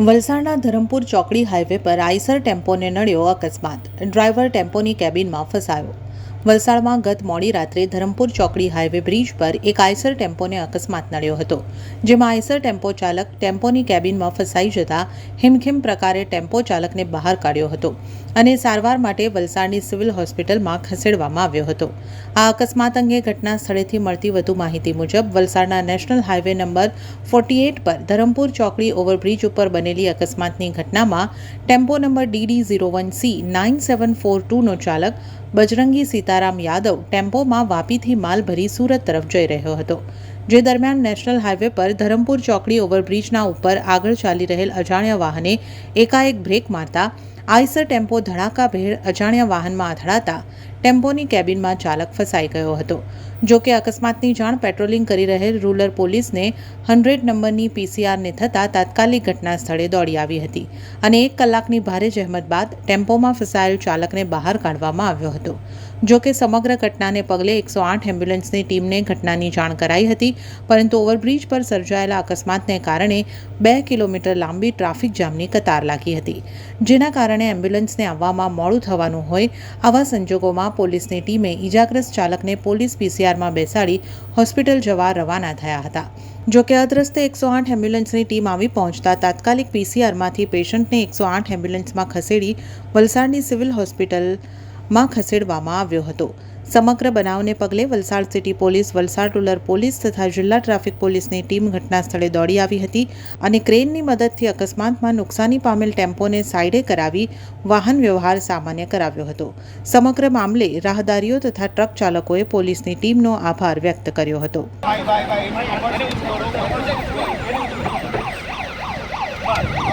વલસાડના ધરમપુર ચોકડી હાઈવે પર આઈસર ટેમ્પોને નડ્યો અકસ્માત. ડ્રાઈવર ટેમ્પોની કેબિનમાં ફસાયો. વલસાડમાં ગત મોડી રાત્રે ધરમપુર ચોકડી હાઈવે બ્રિજ પર એક આઈસર ટેમ્પોને અકસ્માત નડ્યો હતો, જેમાં આઈસર ટેમ્પો ચાલક ટેમ્પોની કેબિનમાં ફસાઈ જતા હિમખિમ પ્રકારે ટેમ્પો ચાલકને બહાર કાઢ્યો હતો અને સારવાર માટે વલસાડની સિવિલ હોસ્પિટલમાં ખસેડવામાં આવ્યો હતો. આ અકસ્માત અંગે ઘટના સ્થળેથી મળતી વધુ માહિતી મુજબ વલસાડના national highway number forty eight પર ધરમપુર ચોકડી ઓવરબ્રિજ ઉપર બનેલી અકસ્માતની ઘટનામાં tempo number DD zero one C nine seven four ટુનો ચાલક બજરંગી સીતારામ યાદવ ટેમ્પોમાં વાપીથી માલ ભરી સુરત તરફ જઈ રહ્યો હતો, જે દરમિયાન નેશનલ હાઈવે પર ધરમપુર ચોકડી ઓવરબ્રિજના ઉપર આગળ ચાલી રહેલ અજાણ્યા વાહને એકાએક બ્રેક મારતા આઈસર ટેમ્પો ધડાકાભેર અજાણ્યા વાહનમાં અથડાતા ટેમ્પોની કેબિનમાં ચાલક ફસાઈ ગયો હતો. જો કે અકસ્માતની જાણ પેટ્રોલિંગ કરી રહેલ રૂરલ પોલીસને હંડ્રેડ નંબરની પીસીઆરને થતાં તાત્કાલિક ઘટના સ્થળે દોડી આવી હતી અને એક કલાકની ભારે જહેમત બાદ ટેમ્પોમાં ફસાયેલ ચાલકને બહાર કાઢવામાં આવ્યો હતો. જો કે સમગ્ર ઘટનાને પગલે એકસો આઠ એમ્બ્યુલન્સની ટીમને ઘટનાની જાણ કરાઈ હતી, પરંતુ ઓવરબ્રિજ પર સર્જાયેલા અકસ્માતને કારણે બે કિલોમીટર લાંબી ટ્રાફિક જામની કતાર લાગી હતી. જેના કારણે એમ્બ્યુલન્સને આવવામાં મોડું થવાનું હોય, આવા સંજોગોમાં પોલીસની ટીમે ઇજાગ્રસ્ત ચાલકને પોલીસ પીસીઆરમાં બેસાડી હોસ્પિટલ જવા રવાના થયા હતા. જો કે અદ્રસ્તે એકસો આઠ એમ્બ્યુલન્સની ટીમ આવી પહોંચતા તાત્કાલિક પીસીઆરમાંથી પેશન્ટને એકસો આઠ એમ્બ્યુલન્સમાં ખસેડી વલસાડની સિવિલ હોસ્પિટલમાં ખસેડવામાં આવ્યો હતો. સમગ્ર બનાવને પગલે Valsad city police, Valsad rural police તથા જિલ્લા ટ્રાફિક પોલીસની ટીમ ઘટના સ્થળે દોડી આવી હતી અને ક્રેનની મદદથી અકસ્માતમાં નુકસાની પામેલ ટેમ્પોને સાઇડે કરાવી વાહન વ્યવહાર સામાન્ય કરાવ્યો હતો. સમગ્ર મામલે રાહદારીઓ તથા ટ્રક ચાલકોએ પોલીસની ટીમનો આભાર વ્યક્ત કર્યો હતો.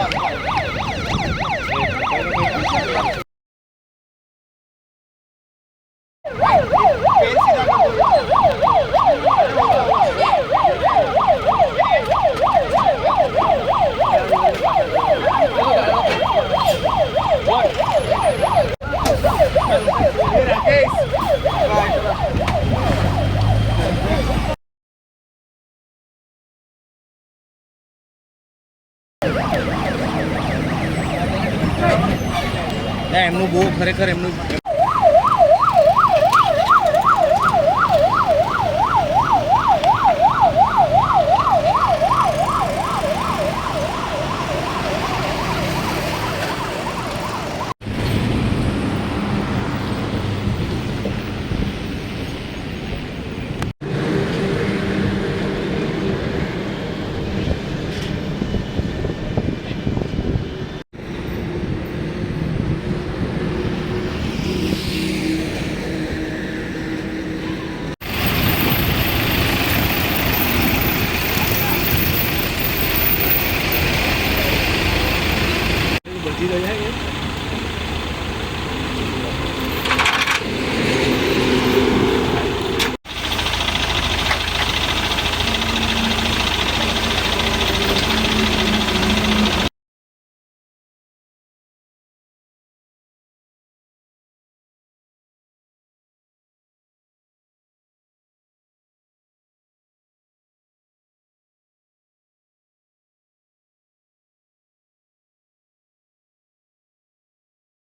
ના એમનું બહુ ખરેખર એમનું લીધો છે